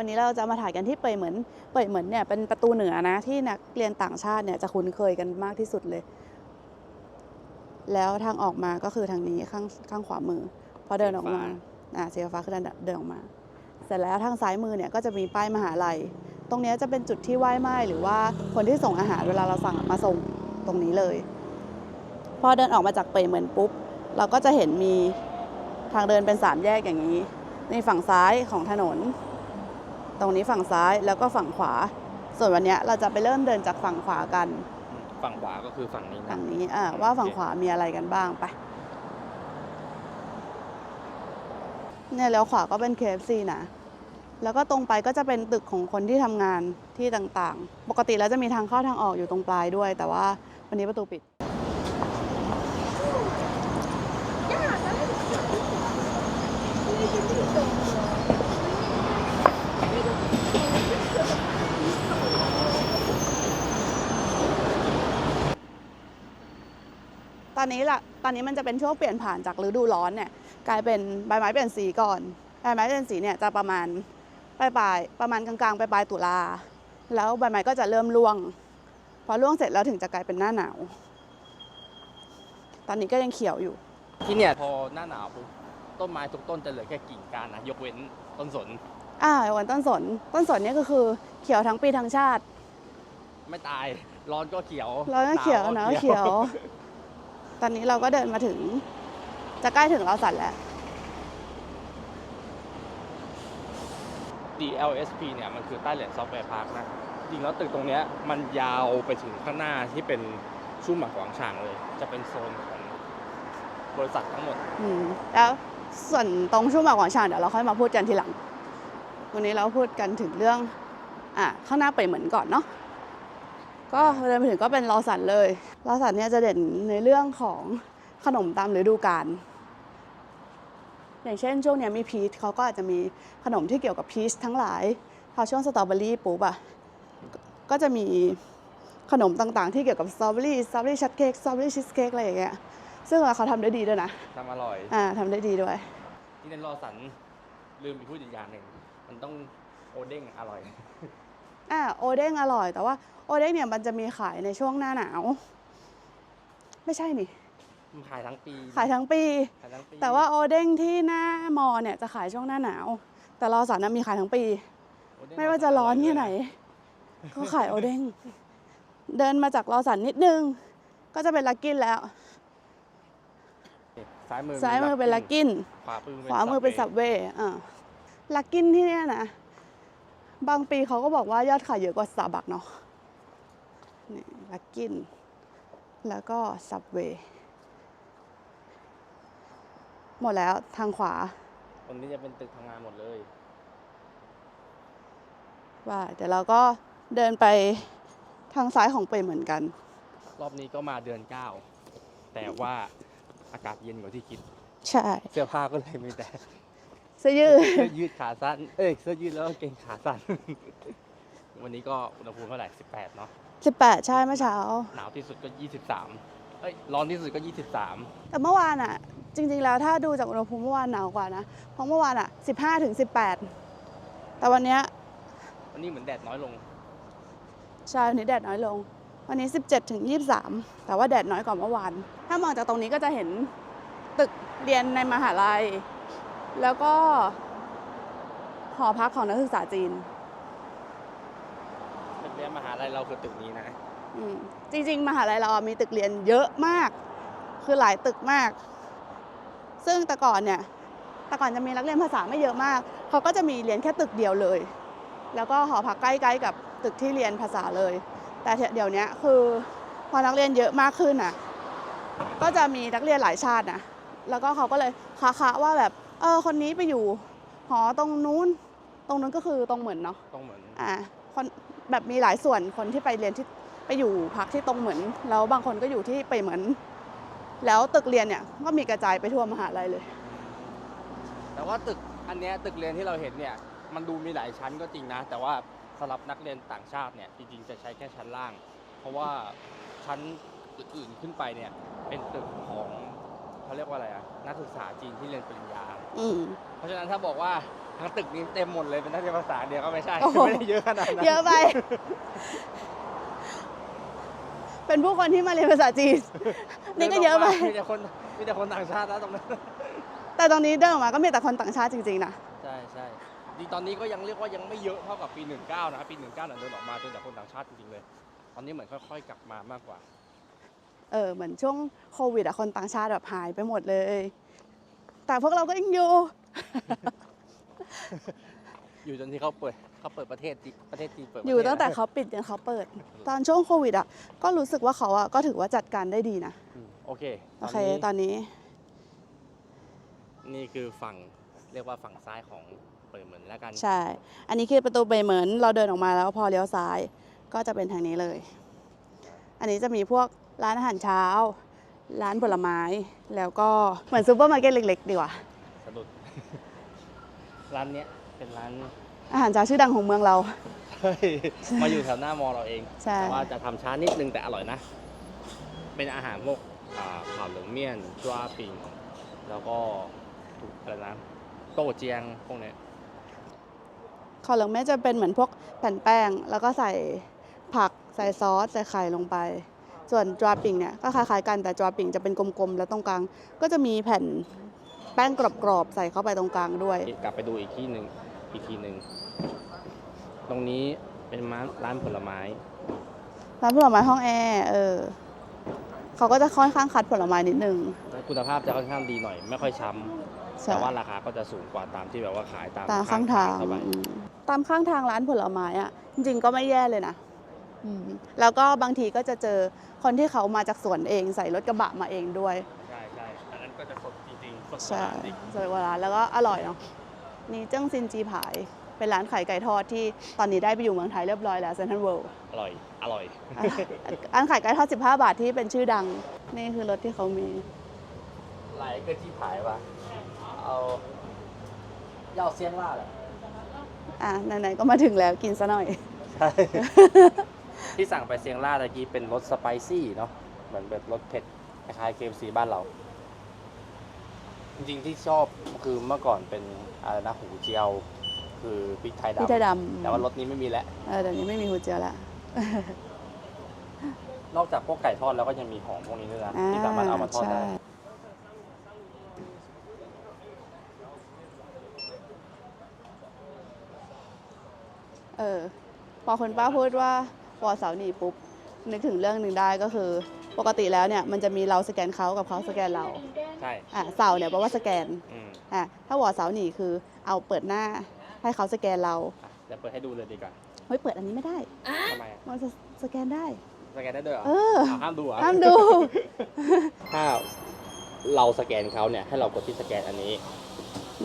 วันนี้เราจะมาถ่ายกันที่เปยเหมือนเปยเหมือนเนี่ยเป็นประตูเหนือนะที่นักเรียนต่างชาติเนี่ยจะคุ้นเคยกันมากที่สุดเลย แล้วทางออกมาก็คือทางนี้ข้างข้างขวามือ พอเดินออกมาอ่าสีฟ้าคือเดินเดินออกมา เสร็จแล้วทางซ้ายมือเนี่ยก็จะมีป้ายมหาลัย ตรงเนี้ยจะเป็นจุดที่ไหว้ไหม้หรือว่าคนที่ส่งอาหารเวลาเราสั่งมาส่งตรงนี้เลย พอเดินออกมาจากเปยเหมือนปุ๊บ เราก็จะเห็นมีทางเดินเป็นสามแยกอย่างนี้ ในฝั่งซ้ายของถนน ตรงนี้ฝั่งซ้ายแล้วก็ฝั่งขวา ส่วนวันเนี้ยเราจะไปเริ่มเดินจากฝั่งขวากัน ฝั่งขวาก็คือฝั่งนี้นะฝั่งนี้อ่าว่าฝั่งขวามีอะไรกันบ้างไปเนี่ยแล้วขวาก็เป็น KFC นะแล้วก็ตรงไปก็จะเป็นตึกของคนที่ทำงานที่ต่างๆ ปกติแล้วจะมีทางเข้าทางออกอยู่ตรงปลายด้วย แต่ว่าวันนี้ประตูปิด นนี้ละตอนนี้มันจะเป็นช่วงเปลี่ยนผ่านจากฤดูร้อนเนี่ยกลายเป็นใบไม้เปลี่ยนสีก่อนใบไม้เปลี่ยนสีเนี่ยจะประมาณปลายปลายๆประมาณกลางๆปลายปลายๆตุลาแล้วใบไม้ก็จะเริ่มร่วง พอร่วงเสร็จแล้วถึงจะกลายเป็นหน้าหนาว ตอนนี้ก็ยังเขียวอยู่ ที่เนี่ยพอหน้าหนาวปุ๊บต้นไม้ทุกต้นจะเหลือแค่กิ่งก้านนะยกเว้นต้นสนอ่าวันต้นสน ต้นสนเนี่ยก็คือเขียวทั้งปีทั้งชาติ ไม่ตายร้อนก็เขียวร้อนก็เขียวหนาวก็เขียว ตอนนี้เราก็เดินมาถึง จะใกล้ถึงเราสันแล้ว DLSP เนี่ยมันคือใต้เหรียญซอฟต์แวร์พาร์คนะจริงแล้วตึกตรงเนี้ยมันยาวไปถึงข้างหน้าที่เป็นชุ่มหมากหวางฉางเลย จะเป็นโซนของบริษัททั้งหมด อืมแล้วส่วนตรงช่วงหมากหวานชางเดี๋ยวเราค่อยมาพูดกันทีหลัง วันนี้เราพูดกันถึงเรื่อง อะข้างหน้าไปเหมือนก่อนเนาะ ก็เดินไปถึงก็เป็นลอสันเลยลอสันเนี่ยจะเด่นในเรื่องของขนมตามฤดูกาลอย่างเช่นช่วงเนี้ยมีพีชเขาก็อาจจะมีขนมที่เกี่ยวกับพีชทั้งหลายพอช่วงสตรอเบอรี่ปุ๊บอะก็จะมีขนมต่างๆ ที่เกี่ยวกับสตรอเบอรี่สตรอเบอรี่ชัดเค้กสตรอเบอรี่ชีสเค้กอะไรอย่างเงี้ยซึ่งเขาทำได้ดีด้วยนะทำอร่อยอ่าทำได้ดีด้วย ที่เน้นรอสันลืมอีกพูดอีกอย่างหนึ่งมันต้องโอเด้งอร่อย อ่าโอเด้งอร่อย แต่ว่าโอเด้งเนี่ยมันจะมีขายในช่วงหน้าหนาว ไม่ใช่นี่ มันขายทั้งปีขายทั้งปี ขายทั้งปีแต่ว่าโอเด้งที่หน้ามอเนี่ยจะขายช่วงหน้าหนาว แต่รอสันนะมีขายทั้งปี โอเด้งไม่ว่าจะร้อนแค่ไหน ก็ขายโอเด้ง เดินมาจากรอสันนิดนึง ก็จะเป็นลักกินแล้ว ซ้ายมือซ้ายมือเป็นลักกิน ขวามือขวามือเป็นสับเวย์อ่าลักกินที่เนี่ยนะ บางปีเขาก็บอกว่ายอดขายเยอะกว่าสตาร์บัคเนาะนี่ลักกิน แล้วก็สับเวย์หมดแล้วทางขวา ตรงนี้จะเป็นตึกทำงานหมดเลย ว่าเดี๋ยวเราก็เดินไปทางซ้ายของเปยเหมือนกัน รอบนี้ก็มาเดือนเก้า แต่ว่าอากาศเย็นกว่าที่คิด ใช่ เสื้อผ้าก็เลยมีแต่ เสื้อยืด เสื้อยืดขาสั้น เอ้ยเสื้อยืดแล้วก็เกงขาสั้น วันนี้ก็อุณหภูมิเท่าไหร่18เนาะ 18 ใช่เมื่อเช้า หนาวที่สุดก็23เอ้ยร้อนที่สุดก็23แต่เมื่อวานอะ จริง ๆ แล้วถ้าดูจากอุณหภูมิเมื่อวานหนาวกว่านะ เพราะเมื่อวานอะ 15ถึง18 แต่วันเนี้ยวันนี้เหมือนแดดน้อยลง ใช่วันนี้แดดน้อยลง วันนี้ 17ถึง23 แต่ว่าแดดน้อยกว่าเมื่อวาน ถ้ามองจากตรงนี้ก็จะเห็นตึกเรียนในมหาลัย แล้วก็หอพักของนักศึกษาจีนตึกเรียนมหาลัยเราคือตึกนี้นะอืมจริง ๆ มหาลัยเราอะมีตึกเรียนเยอะมาก คือหลายตึกมาก ซึ่งแต่ก่อนเนี่ยแต่ก่อนจะมีนักเรียนภาษาไม่เยอะมาก เขาก็จะมีเรียนแค่ตึกเดียวเลย แล้วก็หอพักใกล้ๆกับตึกที่เรียนภาษาเลย แต่เดี๋ยวเนี้ยคือพอนักเรียนเยอะมากขึ้นน่ะ ก็จะมีนักเรียนหลายชาตินะ แล้วก็เขาก็เลยค้าๆว่าแบบ เออคนนี้ไปอยู่หอตรงนู้น ตรงนู้นก็คือตรงเหมือนเนาะต้องเหมือนอ่าคนแบบมีหลายส่วนคนที่ไปเรียนที่ไปอยู่พักที่ตรงเหมือน แล้วบางคนก็อยู่ที่ไปเหมือน แล้วตึกเรียนเนี่ยก็มีกระจายไปทั่วมหาลัยเลย แต่ว่าตึกอันเนี้ยตึกเรียนที่เราเห็นเนี่ยมันดูมีหลายชั้นก็จริงนะ แต่ว่าสำหรับนักเรียนต่างชาติเนี่ยจริงๆจะใช้แค่ชั้นล่าง เพราะว่าชั้นอื่นๆขึ้นไปเนี่ยเป็นตึกของเขาเรียกว่าอะไรอะนักศึกษาจีนที่เรียนปริญญา อืม เพราะฉะนั้นถ้าบอกว่าทั้งตึกนี้เต็มหมดเลยเป็นนักเรียนภาษาเดียวก็ไม่ใช่โอ้โห ไม่ได้เยอะขนาดนั้นเยอะไป เป็นผู้คนที่มาเรียนภาษาจีน นี่ก็เยอะไป มีแต่คนมีแต่คนต่างชาตินะตรงนั้น แต่ตรงนี้เดินออกมาก็มีแต่คนต่างชาติจริงๆนะใช่ใช่จริงตอนนี้ก็ยังเรียกว่ายังไม่เยอะเท่ากับปี 19 นะปี 19น่ะเดินออกมาเป็นแต่คนต่างชาติจริงๆเลย ตอนนี้เหมือนค่อยๆ กลับมามากกว่า เออเหมือนช่วงโควิดอะคนต่างชาติแบบหายไปหมดเลย แต่พวกเราก็ยังอยู่ อยู่จนที่เขาเปิดเขาเปิดประเทศจีประเทศจีนเปิดประเทศอยู่ตั้งแต่นะเขาปิดจนเขาเปิด ตอนช่วงโควิดอะก็รู้สึกว่าเขาอะก็ถือว่าจัดการได้ดีนะอืมโอเคโอเค ตตอนนี้อนนี้นี่คือฝั่งเรียกว่าฝั่งซ้ายของเปิดเหมือนแล้วกัน ใช่ อันนี้คือประตูเบเหมือนเราเดินออกมาแล้วพอเลี้ยวซ้ายก็จะเป็นทางนี้เลย อันนี้จะมีพวกร้านอาหารเช้า ร้านผลไม้ แล้วก็เหมือนซูเปอร์มาร์เก็ตเล็ก ๆ ดีกว่าสะดุด ร้านเนี้ยเป็นร้านอาหารเช้าชื่อดังของเมืองเรา เฮ้ยมาอยู่แถวหน้ามอเราเอง ใช่ แต่ว่าจะทำช้านิดนึงแต่อร่อยนะ เป็นอาหารพวกอ่าเผาเหลืองเมี่ยนจัวปิง แล้วก็อะไรนะโต้เจียงพวกเนี้ยขอเหลืองแม่จะเป็นเหมือนพวกแผ่นแป้ง แล้วก็ใส่ผักใส่ซอส ใส่ไข่ลงไป ส่วนจวาปิ่งเนี่ยก็คล้ายๆกันแต่จวาปิ่งจะเป็นกลมๆ แล้วตรงกลาง ก็จะมีแผ่นแป้งกรอบๆ ใส่เข้าไปตรงกลางด้วย กลับไปดูอีกที่หนึ่งอีกทีหนึ่งตรงนี้เป็นร้านร้านผลไม้ ร้านผลไม้ห้องแอร์เออเขาก็จะค่อนข้างคัดผลไม้นิดนึง คุณภาพจะค่อนข้างดีหน่อย ไม่ค่อยช้ำใช่ แต่ว่าราคาก็จะสูงกว่าตามที่แบบว่าขายตามตามข้างทางเข้าไปอืมตามข้างทางร้านผลไม้อะจริงๆก็ไม่แย่เลยนะอืม แล้วก็บางทีก็จะเจอคนที่เขามาจากสวนเองใส่รถกระบะมาเองด้วย ใช่ใช่อันนั้นก็จะสดจริงๆสดกว่าใช่ร้านอีกสวยกว่าร้านแล้วก็อร่อยเนาะนี่เจิ้งซินจีผาย เป็นร้านขายไก่ทอดที่ตอนนี้ได้ไปอยู่เมืองไทยเรียบร้อยแล้วเซนทรัลเวิลด์ อร่อย อร่อยร้านขายไก่ทอด 15 บาทที่เป็นชื่อดัง นี่คือรถที่เขามี ไหลก็ที่ผายว่ะเอาเย่าเซียนว่าเหรออะ ไหนๆ ก็มาถึงแล้วกินซะหน่อย ใช่ ที่สั่งไปเซียงล่าตะกี้เป็นรสสไปซี่เนาะเหมือนแบบรสเผ็ดคล้ายๆ KFC บ้านเรา จริงๆที่ชอบคือเมื่อก่อนเป็นอะไรนะหูเจียว คือพริกไทยพี่ไทยดำดำ แต่ว่ารสนี้ไม่มีแล้ว เออเดี๋ยวนี้ไม่มีหูเจียวแล้วนอกจากพวกไก่ทอดแล้วก็ยังมีของพวกนี้ด้วยนะที่สามารถเอามาทอดได้ใช่เออพอคุณป้าพูดว่า วอเสาหนีปุ๊บนึกถึงเรื่องหนึ่งได้ก็คือ ปกติแล้วเนี่ยมันจะมีเราสแกนเขากับเขาสแกนเราใช่อะเสาเนี่ยแปลว่าสแกนอืมอะถ้าวอเสาหนีคือเอาเปิดหน้าให้เขาสแกนเราอะเดี๋ยวเปิดให้ดูเลยดีกว่าเฮ้ยเปิดอันนี้ไม่ได้ ทำไมอะมันจะสแกนได้ สแกนได้ด้วยเหรอเออาวห้ามดูเหรอห้ามดู ถ้าเราสแกนเขาเนี่ยให้เรากดที่สแกนอันนี้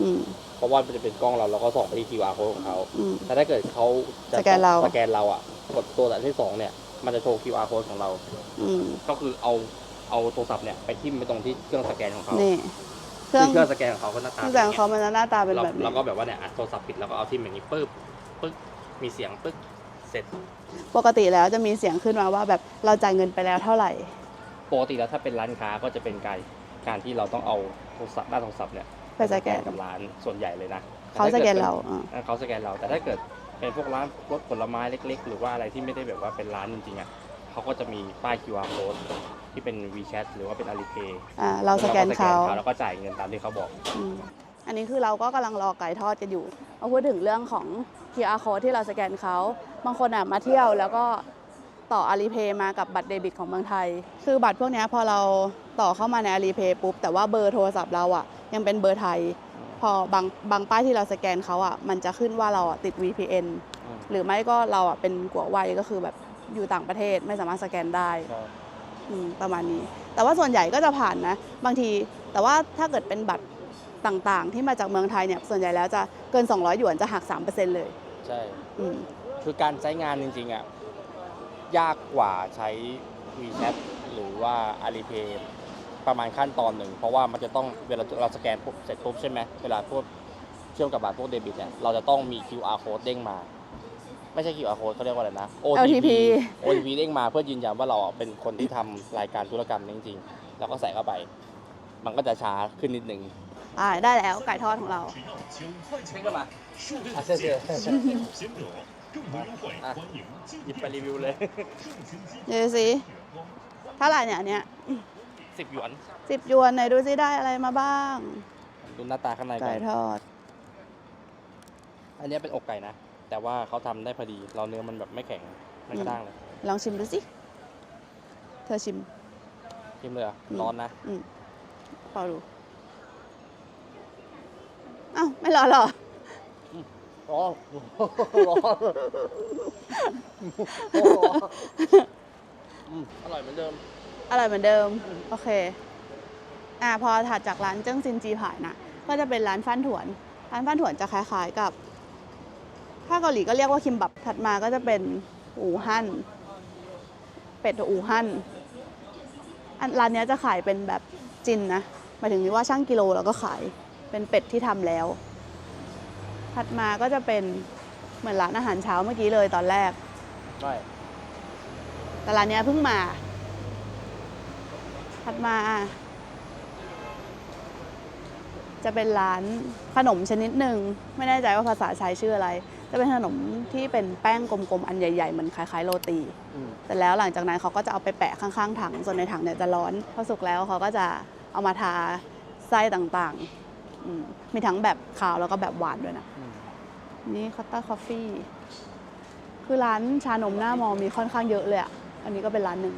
อืมเพราะว่ามันจะเป็นกล้องเราเราก็ส่องไปที่ QR code ของเขา อืม แต่ถ้าเกิดเขาจะสแกนเรา สแกนเราอะ กดตัวอันที่สองเนี่ย มันจะโชว์ QR code ของเรา อืมก็คือเอาเอาโทรศัพท์เนี่ยไปทิ่มไปตรงที่เครื่องสแกนของเขานี่ เครื่ซึ่องงเครื่องสแกนของเขาก็หน้าเคตารื่องแสดงของเขามันจะหน้าตาเป็นเราแบบนี้ เราก็แบบว่าเนี่ยอะโทรศัพท์ปิดแล้วก็เอาทิ่มอย่างนี้ปึ๊บปึ๊บมีเสียงปึ๊บเสร็จ ปกติแล้วจะมีเสียงขึ้นมาว่าแบบเราจ่ายเงินไปแล้วเท่าไหร่ ปกติแล้วถ้าเป็นร้านค้าก็จะเป็นการการที่เราต้องเอาโทรศัพท์หน้าโทรศัพท์เนี่ยไปสแกน กับร้านส่วนใหญ่เลยนะเขาสแกนเราแต่อ่าถ้าเกิดเป็นเขาสแกนเราแต่ถ้าเกิด เป็นพวกร้านรถผลไม้เล็ก ๆ หรือว่าอะไรที่ไม่ได้แบบว่าเป็นร้านจริงๆอะเขาก็จะมีป้าย QR code ที่เป็น WeChat หรือว่าเป็น Alipay อ่าเราสแกนเขาแล้วก็จ่ายเงินตามที่เขาบอกอืมอันนี้คือเราก็กำลังรอไก่ทอดกันอยู่มาพูดถึงเรื่องของ QR code ที่เราสแกนเขา บางคนอะมาเที่ยวแล้วก็ต่อ Alipay มากับบัตรเดบิตของเมืองไทย คือบัตรพวกเนี้ยพอเราต่อเข้ามาใน Alipay ปุ๊บ แต่ว่าเบอร์โทรศัพท์เราอะยังเป็นเบอร์ไทย พอบางบางป้ายที่เราสแกนเขาอะมันจะขึ้นว่าเราอะติด VPN หรือไม่ก็เราอะเป็นกัวไวก็คือแบบอยู่ต่างประเทศไม่สามารถสแกนได้อืมประมาณนี้ แต่ว่าส่วนใหญ่ก็จะผ่านนะ บางที แต่ว่าถ้าเกิดเป็นบัตรต่างๆ ที่มาจากเมืองไทยเนี่ยส่วนใหญ่แล้วจะเกิน 200 หยวนจะหัก 3%เลย ใช่อืมคือการใช้งานจริงๆอะยากกว่าใช้ WeChat หรือว่า Alipay ประมาณขั้นตอนหนึ่ง เพราะว่ามันจะต้องเวลาเราสแกนปุ๊บเสร็จปุ๊บใช่ไหมเวลาพวกเชื่อมกับบัตรพวกเดบิตเนี่ยเราจะต้องมี QR code เด้งมา ไม่ใช่ QR code เขาเรียกว่าอะไรนะ OTP OTP เด้งมาเพื่อยืนยันว่าเราเป็นคนที่ทำรายการธุรกรรมนี้จริงๆ แล้วก็ใส่เข้าไป มันก็จะช้าขึ้นนิดนึงอ่าได้แล้วไก่ทอดของเรานี่ก็มาอะเชื่ออะหยิบไปรีวิวเลย เดี๋ยวสิเท่าไหร่เนี่ยอันเนี้ย สิบหยวน สิบยวนไหนดูซิได้อะไรมาบ้าง ดูหน้าตาข้างในก่ไก่อนทอด อันเนี้ยเป็นอกไก่นะ แต่ว่าเขาทำได้พอดี เราเนื้อมันแบบไม่แข็งไม่กระด้างเลยลองชิมดูสิเธอชิม ชิมเลยเหรอะอืม ร้อนนะ อืมเปล่าดูอ้าวไม่ร้อนเหรอ ร้อนร้อนอืมอร่อยเหมือนเดิม อร่อยเหมือนเดิม โอเค อ่าพอถัดจากร้านเจิ้งซินจีผ่ายนะ ก็จะเป็นร้านฟันถวน ร้านฟันถวนจะคล้ายๆกับ ถ้าเกาหลีก็เรียกว่าคิมบับ ถัดมาก็จะเป็นอูฮั่น เป็ดอูฮั่น อันร้านเนี้ยจะขายเป็นแบบจินนะ หมายถึงว่าช่างกิโลแล้วก็ขายเป็นเป็ดที่ทำแล้ว ถัดมาก็จะเป็นเหมือนร้านอาหารเช้าเมื่อกี้เลยตอนแรก ใช่ แต่ร้านเนี้ยเพิ่งมา ถัดมา จะเป็นร้านขนมชนิดหนึ่ง ไม่แน่ใจว่าภาษาใช้ชื่ออะไร จะเป็นขนมที่เป็นแป้งกลมๆ อันใหญ่ๆ เหมือนคล้ายๆโรตีอืมแต่แล้วหลังจากนั้นเขาก็จะเอาไปแปะข้างๆถัง ส่วนในถังเนี่ยจะร้อน พอสุกแล้วเขาก็จะเอามาทาไส้ต่างๆอืมมีทั้งแบบขาวแล้วก็แบบหวานด้วยนะอืมนี่คัตตาคอฟฟี่ คือร้านชานมหน้ามอมีค่อนข้างเยอะเลยอะ อันนี้ก็เป็นร้านหนึ่ง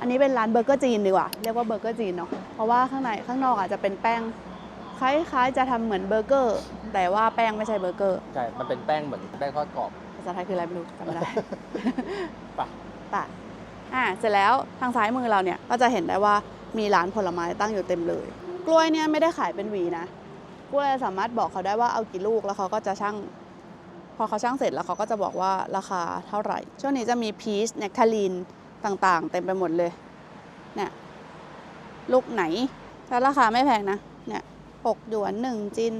อันนี้เป็นร้านเบอร์เกอร์จีนดีกว่า เรียกว่าเบอร์เกอร์จีนเนาะ เพราะว่าข้างในข้างนอกอาจจะเป็นแป้งคล้ายๆจะทำเหมือนเบอร์เกอร์ แต่ว่าแป้งไม่ใช่เบอร์เกอร์ ใช่ มันเป็นแป้งเหมือนแป้งทอดกรอบ ภาษาไทยคืออะไรไม่รู้จำไม่ได้ไปปะอะเสร็จแล้วทางซ้ายมือเราเนี่ยก็จะเห็นได้ว่ามีร้านผลไม้ตั้งอยู่เต็มเลย กล้วยเนี่ยไม่ได้ขายเป็นหวีนะ กล้วยสามารถบอกเขาได้ว่าเอากี่ลูกแล้วเขาก็จะช่างพอเขาช่างเสร็จแล้วเขาก็จะบอกว่าราคาเท่าไหร่ ช่วงนี้จะมีพีชเนคทาลีน ต่างๆ เต็มไปหมดเลย เนี่ยลูกไหนแล้วราคาไม่แพงนะ เนี่ยหกหยวนหนึ่งจิน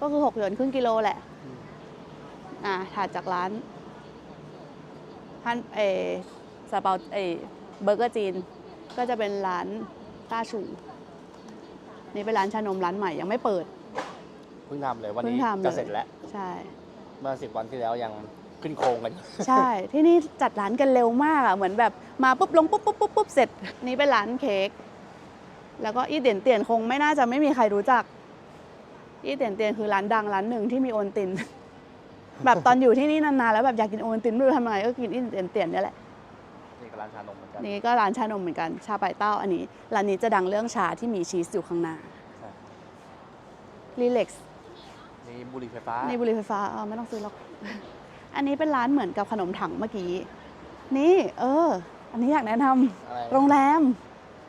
ก็คือหกหยวนครึ่งกิโลแหละอืมอ่าถัดจากร้านฮันเออซาเปาเออเบอร์เกอร์จีน ก็จะเป็นร้านต้าชู นี่เป็นร้านชานมร้านใหม่ยังไม่เปิด เพิ่งทำเลยวันเพิ่นี้งทำเลย จะเสร็จแล้ว ใช่ เมื่อสิบวันที่แล้วยัง ขึ้นโครงกันอยู่ใช่ ที่นี่จัดร้านกันเร็วมากอะเหมือนแบบมาปุ๊บลงปุ๊บปุ๊บปุ๊บปุ๊บเสร็จนี่เป็นร้านเค้กแล้วก็อีเตียนเตียนคงไม่น่าจะไม่มีใครรู้จัก อีเตียนเตียนคือร้านดังร้านหนึ่งที่มีโอนติน แบบตอนอยู่ที่นี่นานๆแล้วแบบอยากกินโอนตินไม่รู้ทำยังไงก็กินอีเตียนเตียนเนี่ยแหละนี่ก็ร้านชานมเหมือนกันนี่ก็ร้านชานมเหมือนกัน ชาไปเต้าอันนี้ร้านนี้จะดังเรื่องชาที่มีชีสอยู่ข้างหน้าใช่รีเล็กซ์นี่บุหรี่ไฟฟ้านี่บุหรี่ไฟฟ้าเออไม่ต้องซื้อหรอก อันนี้เป็นร้านเหมือนกับขนมถังเมื่อกี้ นี่ เออ อันนี้อยากแนะนำอะไรโรงแรม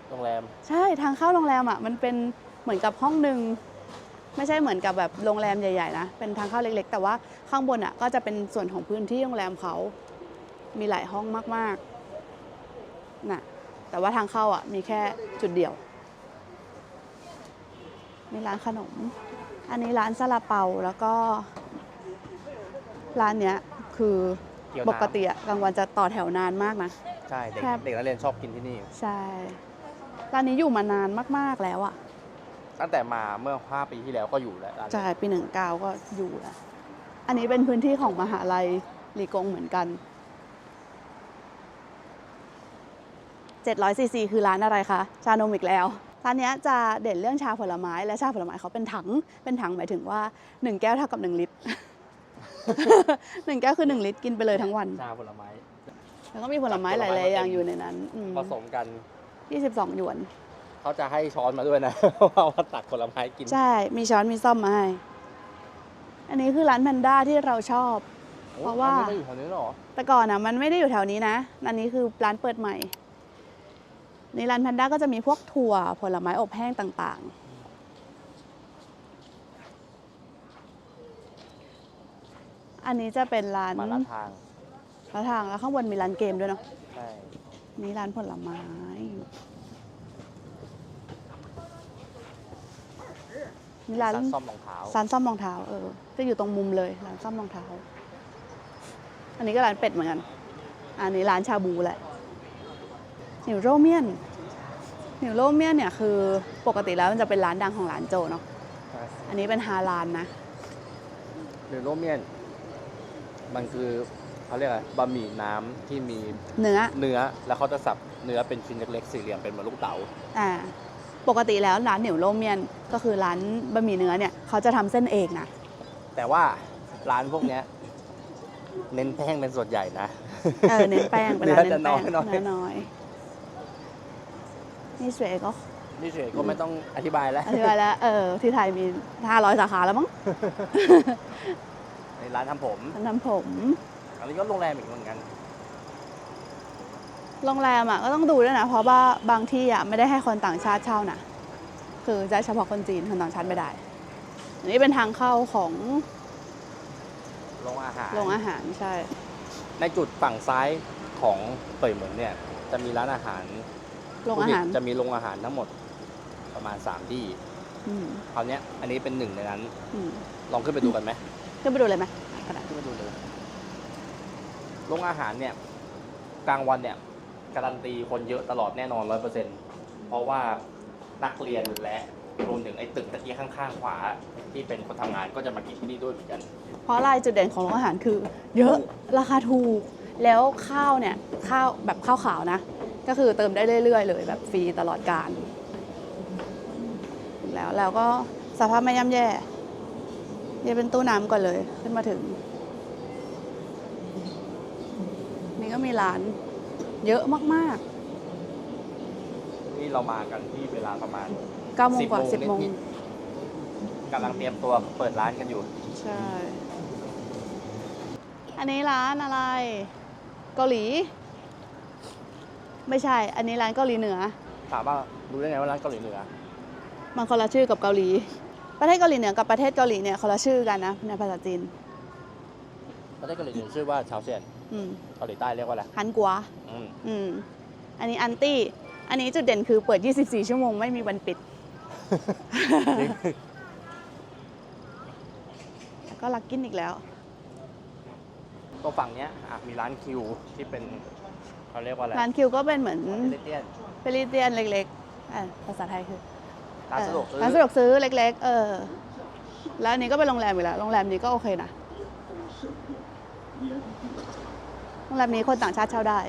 โรงแรม ใช่ทางเข้าโรงแรมอะมันเป็นเหมือนกับห้องหนึ่งไม่ใช่เหมือนกับแบบโรงแรมใหญ่ๆนะเป็นทางเข้าเล็กๆ แต่ว่าข้างบนอะก็จะเป็นส่วนของพื้นที่โรงแรมเขามีหลายห้องมากๆน่ะแต่ว่าทางเข้าอะมีแค่จุดเดียวนี่ร้านขนม อันนี้ร้านซาลาเปาแล้วก็ ร้านเนี้ยคือเกี๊ยวปน้ำกติอะกลางวันจะต่อแถวนานมากนะ ใช่เด็กครับ เด็กนักเรียนชอบกินที่นี่ ใช่ร้านนี้อยู่มานานมากๆแล้วอะตั้งแต่มาเมื่อ 5 ปีที่แล้วก็อยู่แล้วร้านนี้ใช่ปีหนึ่งเก้าก็อยู่แล้วอันนี้เป็นพื้นที่ของมหาลัยลีกงเหมือนกัน700ซีซีคือร้านอะไรคะชานมอีกแล้วร้านเนี้ยจะเด่นเรื่องชาผลไม้และชาผลไม้เขาเป็นถัง เป็นถังหมายถึงว่า 1 แก้วเท่ากับ 1 ลิตร 1แก้วคือ1ลิตรกินไปเลยทั้งวัน ชาผลไม้ แล้วก็มีผลไม้หลาย ๆ อย่างอยู่ในนั้นอืมผสมกัน22หยวน เขาจะให้ช้อนมาด้วยนะเอามาตักผลไม้กิน ใช่ มีช้อนมีซ่อมมาให้ อันนี้คือร้านแพนด้าที่เราชอบ โอ้เพราะว่าอันนี้ไม่อยู่แถวนี้หรอ แต่ก่อนอะมันไม่ได้อยู่แถวนี้นะ อันนี้คือร้านเปิดใหม่ ในร้านแพนด้าก็จะมีพวกถั่วผลไม้อบแห้งต่าง อันนี้จะเป็นร้านมาลาทางร้านทางแล้วข้างบนมีร้านเกมด้วยเนาะใช่นี่ร้านผลไม้นี่ร้านร้านซ่อมรองเท้าร้านซ่อมรองเท้าเออ จะอยู่ตรงมุมเลยร้านซ่อมรองเท้า อันนี้ก็ร้านเป็ดเหมือนกัน อันนี้ร้านชาบูแหละหิวโรเมียนหนิวโรเมียนเนี่ยคือปกติแล้วมันจะเป็นร้านดังของร้านโจเนาะ อันนี้เป็นฮาลานนะหรือโรเมียน มันคือเขาเรียกอะไรบะหมี่น้ำที่มีเนื้อเนื้อแล้วเขาจะสับเนื้อเป็นชิ้นเล็กๆสี่เหลี่ยมเป็นเหมือนลูกเต๋าอ่าปกติแล้วร้านเหนียวโรเมียนก็คือร้านบะหมี่เนื้อเนี่ยเขาจะทำเส้นเองนะแต่ว่าร้านพวกเนี้ย เน้นแป้งเป็นส่วนใหญ่นะ เออเน้นแป้งเป็นร้านเนื้เน้อนจะน้แป้องยหน่อยเนื้อน้อยนี่สวยก็ นี่เฉยก็ไม่ต้องอธิบายแล้ว อธิบายแล้ว เออ ที่ไทยมี 500 สาขาแล้วมั้ง ในร้านทำผมร้านทำผม อันนี้ก็โรงแรมอีกเหมือนกัน โรงแรมอะก็ต้องดูด้วยนะ เพราะว่าบางที่อะไม่ได้ให้คนต่างชาติเช่านะคือจะเฉพาะคนจีนคนต่างชาติไม่ได้อันนี้เป็นทางเข้าของโรงอาหาร โรงอาหารใช่ ในจุดฝั่งซ้ายของเป่ยเหมือนเนี่ย จะมีร้านอาหารโรงอาหารจะมีโรงอาหารทั้งหมดประมาณ3ที่อืมคราวเนี้ยอันนี้เป็นหนึ่งในนั้น อืมลองขึ้นไปดูกันไหม ขึ้นไปดูเลยไหมกระดาษขึ้นไปดูเลยโรงอาหารเนี่ยกลางวันเนี่ยการันตีคนเยอะตลอดแน่นอนร้อยเปอร์เซ็นต์เพราะว่านักเรียนและรวมถึงไอ้ตึกตะกี้ข้างๆขวา ที่เป็นคนทำงานก็จะมากินที่นี่ด้วยเหมือนกัน เพราะอะไรจุดเด่นของโรงอาหารคือ เยอะราคาถูก แล้วข้าวเนี่ยข้าวแบบข้าวขาวนะ ก็คือเติมได้เรื่อยๆ เลยแบบฟรีตลอดการ แล้วแล้วก็สภาพไม่ย่ำแย่ นี่เป็นตู้น้ำก่อนเลย ขึ้นมาถึง นี่ก็มีร้าน เยอะมากนี่เรามากันที่เวลาประมาณๆ9โมงกว่า 10 10โมง นิดกำลังเตรียมตัวเปิดร้านกันอยู่ ใช่ อันนี้ร้านอะไร เกาหลี ไม่ใช่ อันนี้ร้านเกาหลีเหนือ ถามว่ารู้ได้ไงว่าร้านเกาหลีเหนือมันคนละชื่อกับเกาหลี ประเทศเกาหลีเหนือกับประเทศเกาหลีเนี่ยคนละชื่อกันนะในภาษาจีน ประเทศเกาหลีเหนือชื่อว่าชาวเซียนอืมเกาหลีใต้เรียกว่าอะไรฮันกัวอืมอืมอันนี้อันตี้ อันนี้จุดเด่นคือเปิด 24 ชั่วโมงไม่มีวันปิดแล้วก็ลักกินอีกแล้ว ตรงฝั่งเนี้ยอะมีร้านคิวที่เป็นเขาเรียกว่าอะไรร้านคิวก็เป็นเหมือนเอเตียนเฟลิเตียนเล็กๆอะภาษาไทยคือ ร้านสะดวกซื้อ ร้านสะดวกซื้อเล็ก ๆ เออ แล้วอันนี้ก็เป็นโรงแรมอีกแล้ว โรงแรมนี้ก็โอเคนะ โรงแรมนี้คนต่างชาติเช่าได้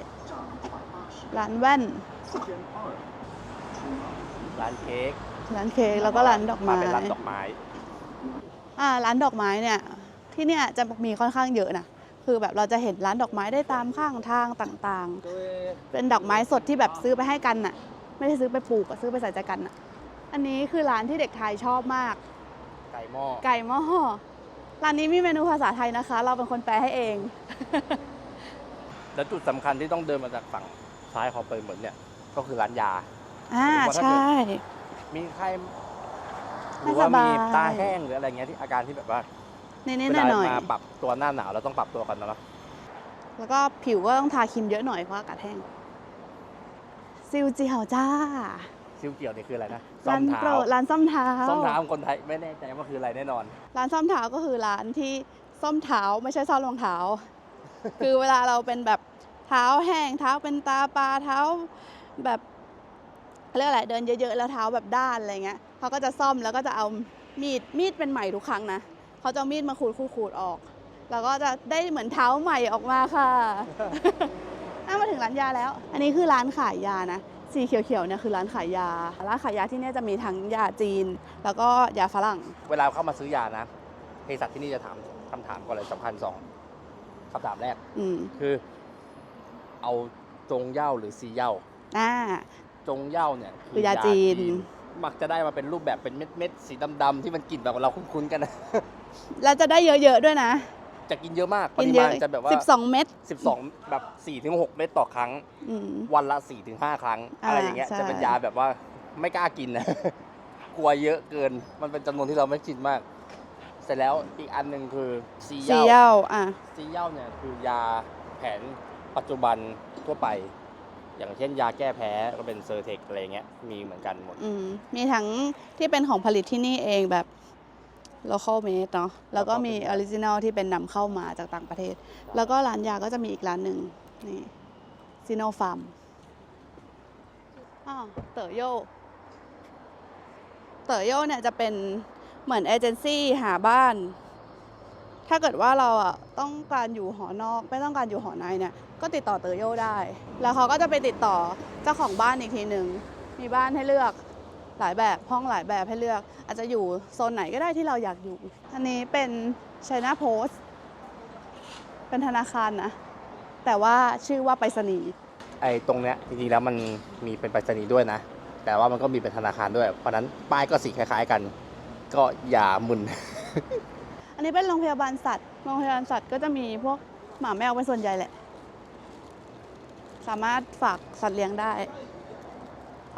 ร้านแว่น ร้านเค้กร้านเค้กแล้วก็ร้านดอกไม้มาเป็นร้านดอกไม้ อ่า ร้านดอกไม้เนี่ย ที่เนี่ยจะมีค่อนข้างเยอะนะ คือแบบเราจะเห็นร้านดอกไม้ได้ตามข้างทางต่างๆ เป็นดอกไม้สดที่แบบซื้อไปให้กันน่ะ ไม่ได้ซื้อไปปลูกอะซื้อไปใส่ใจกันน่ะ อันนี้คือร้านที่เด็กไทยชอบมาก ไก่หม้อไก่หม้อร้านนี้มีเมนูภาษาไทยนะคะ เราเป็นคนแปลให้เอง แล้วจุดสำคัญที่ต้องเดินมาจากฝั่งซ้ายของเปิดเหมือนเนี่ย ก็คือร้านยา อ่าผมว่าถ้าใช่ มีใครหไม่รือว่าสบายมีตาแห้งหรืออะไรเงี้ยที่อาการที่แบบว่านิดเวๆหลาน่อยมาปรับตัวหน้าหนาวเราต้องปรับตัวกันนะเนาะๆแล้วก็ผิวก็ต้องทาครีมเยอะหน่อยเพราะอากาศแห้งซิวเจียวจ้า ซิวเกี่ยวนี่คืออะไรนะซ่อร้ามนเท้าโปรดร้านซ่อมเท้าซ่อมเท้าของคนไทยไม่แน่ใจว่าคืออะไรแน่นอน ร้านซ่อมเท้าก็คือร้านที่ซ่อมเท้าไม่ใช่ซ่อมรองเท้า คือเวลาเราเป็นแบบเท้าแห้งเท้าเป็นตาปลาเท้าแบบเขาเรียกอะไรเดินเยอะๆแล้วเท้าแบบด้านอะไรเงี้ยเขาก็จะซ่อมแล้วก็จะเอามีดมีดเป็นใหม่ทุกครั้งนะเขาจะเอามีดมาขูดขูดขูดออก แล้วก็จะได้เหมือนเท้าใหม่ออกมาค่ะอะมาถึงร้านยาแล้ว อันนี้คือร้านขายยานะ สีเขียวๆเนี่ยคือร้านขายยา ร้านขายยาที่เนี่ยจะมีทั้งยาจีน แล้วก็ยาฝรั่ง เวลาเข้ามาซื้อยานะเภสัชที่นี่จะถามคำถามก่อนเลยสำคัญสองคำถามแรกอืมคือ เอาจงเหย้าหรือซีเหย้าอ่า จงเหย้าเนี่ยคือยาจีน มักจะได้มาเป็นรูปแบบเป็นเม็ดเม็ดๆสีดำๆที่มันกลิ่นแบบเราคุ้นๆกันนะ แล้วจะได้เยอะๆด้วยนะ จะกินเยอะมากปกินริเยมาอะณจะแบบว่า12เม็ด 12 แบบ4ถึง6เม็ดต่อครั้ง อืม วันละ4ถึง5ครั้ง อ่าอะไรอย่างเงี้ยใช่ จะเป็นยาแบบว่าไม่กล้ากินนะ กลัวเยอะเกิน มันเป็นจำนวนที่เราไม่ชินมาก เสร็จแล้วอีกอันหนึ่งคือซีสีเหย้าเหย้าอะ ซีเหย้าเนี่ยคือยาแผนปัจจุบันทั่วไป อย่างเช่นยาแก้แพ้ก็เป็นเซอร์เทคอะไรเงี้ยมีเหมือนกันหมด อืมมีทั้งที่เป็นของผลิตที่นี่เองแบบ local made เนาะแล้วก็มีแล้วก็เป็น original ที่เป็นนำเข้ามาจากต่างประเทศ แล้วก็ร้านยาก็จะมีอีกร้านหนึ่งนี่ซีโนฟาร์มอ้าวเต๋อโยเต๋อโยเนี่ยจะเป็นเหมือนเอเจนซี่หาบ้าน ถ้าเกิดว่าเราอะต้องการอยู่หอนอก ไม่ต้องการอยู่หอในเนี่ยก็ติดต่อเต๋อโยได้ แล้วเขาก็จะไปติดต่อเจ้าของบ้านอีกทีหนึ่งมีบ้านให้เลือก หลายแบบห้องหลายแบบให้เลือก อาจจะอยู่โซนไหนก็ได้ที่เราอยากอยู่ อันนี้เป็น China Post เป็นธนาคารนะ แต่ว่าชื่อว่าไปรษณีย์ไอ้ตรงเนี้ยจริงๆแล้วมันมีเป็นไปรษณีย์ด้วยนะ แต่ว่ามันก็มีเป็นธนาคารด้วย เพราะฉะนั้นป้ายก็สีคล้ายๆกัน ก็อย่ามึน อันนี้เป็นโรงพยาบาลสัตว์ โรงพยาบาลสัตว์ก็จะมีพวกหมาแมวเป็นส่วนใหญ่แหละ สามารถฝากสัตว์เลี้ยงได้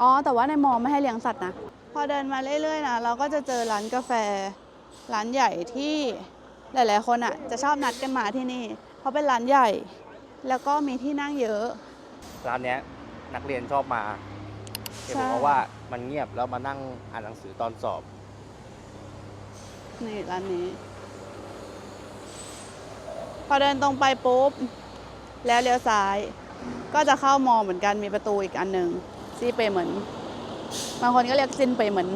อ๋อ แต่ว่าในมอไม่ให้เลี้ยงสัตว์นะ พอเดินมาเรื่อยๆนะเราก็จะเจอร้านกาแฟ ร้านใหญ่ที่หลายๆคนอะ จะชอบนัดกันมาที่นี่ เพราะเป็นร้านใหญ่ แล้วก็มีที่นั่งเยอะ ร้านเนี้ยนักเรียนชอบมาเห็นใช่บอกว่ามันเงียบแล้วมานั่งอ่านหนังสือตอนสอบ นี่ร้านนี้ พอเดินตรงไปปุ๊บ แล้วเลี้ยวซ้าย ก็จะเข้ามอเหมือนกันมีประตูอีกอันหนึ่ง ซีเปเหมือน บางคนก็เรียกซินเปเหมือน